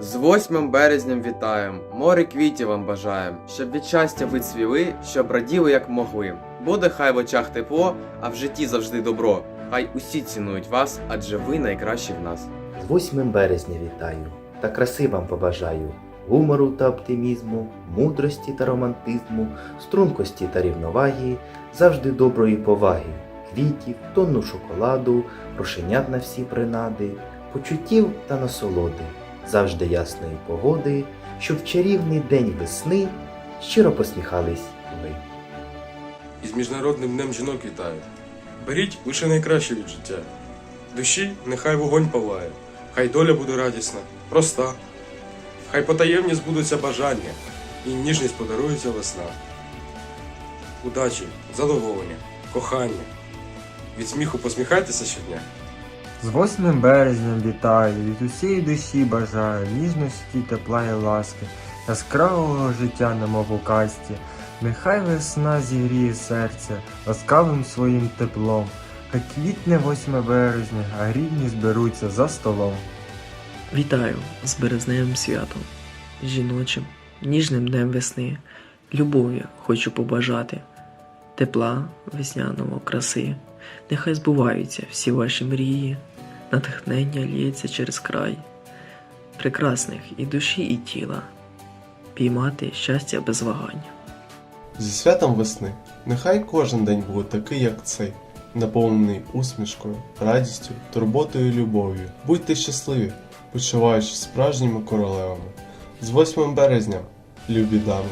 З 8 березням вітаєм, море квітів вам бажаєм, щоб від щастя ви цвіли, щоб раділи, як могли. Буде хай в очах тепло, а в житті завжди добро. Хай усі цінують вас, адже ви найкращі в нас. З 8 березня вітаю та краси вам побажаю, гумору та оптимізму, мудрості та романтизму, стрункості та рівноваги, завжди доброї поваги, квітів, тонну шоколаду, рошенят на всі принади, почуттів та насолоди, завжди ясної погоди, щоб в чарівний день весни щиро посміхались ви. Із Міжнародним днем жінок вітаю. Беріть лише найкраще від життя. Душі нехай вогонь палає, хай доля буде радісна, проста. Хай потаємні збудуться бажання, і ніжність подарується весна. Удачі, задоволення, кохання. Від сміху посміхайтеся щодня. З 8 березням вітаю, від усієї душі бажаю, ніжності, тепла і ласки, яскравого життя, немов у касті. Нехай весна зігріє серце ласкавим своїм теплом, хай квітне 8 березня, а рідні зберуться за столом. Вітаю з березневим святом, жіночим, ніжним днем весни, любові хочу побажати, тепла, весняного краси, нехай збуваються всі ваші мрії, натхнення лється через край, прекрасних і душі, і тіла, піймати щастя без вагання. Зі святом весни нехай кожен день буде такий, як цей, наповнений усмішкою, радістю, турботою і любов'ю. Будьте щасливі, почуваючись справжніми королевами. З 8 березня, любі дами!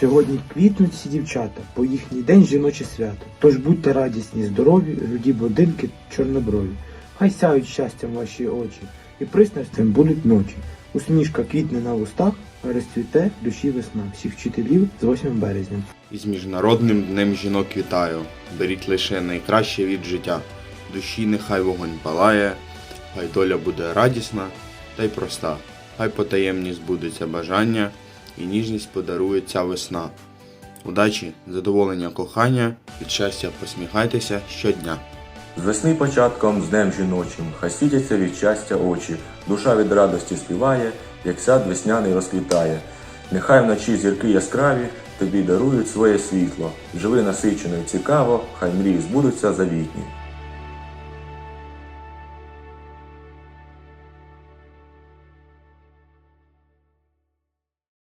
Сьогодні квітнуть всі дівчата, по їхній день жіноче свято. Тож будьте радісні, здорові, руді будинки, чорноброві. Хай сяють щастям ваші очі, і пристрастям будуть ночі. Усмішка квітне на вустах, розцвіте душі весна. Всіх вчителів з 8 березня. Із Міжнародним днем жінок вітаю. Беріть лише найкраще від життя. Душі нехай вогонь палає, хай доля буде радісна та й проста. Хай потаємні збудеться бажання, і ніжність подарує ця весна. Удачі, задоволення, кохання, від щастя посміхайтеся щодня. З весни початком, з днем жіночим, хай світяться від щастя очі, душа від радості співає, як сад весняний розквітає. Нехай вночі зірки яскраві тобі дарують своє світло. Живи насичено і цікаво, хай мрії збудуться завітні.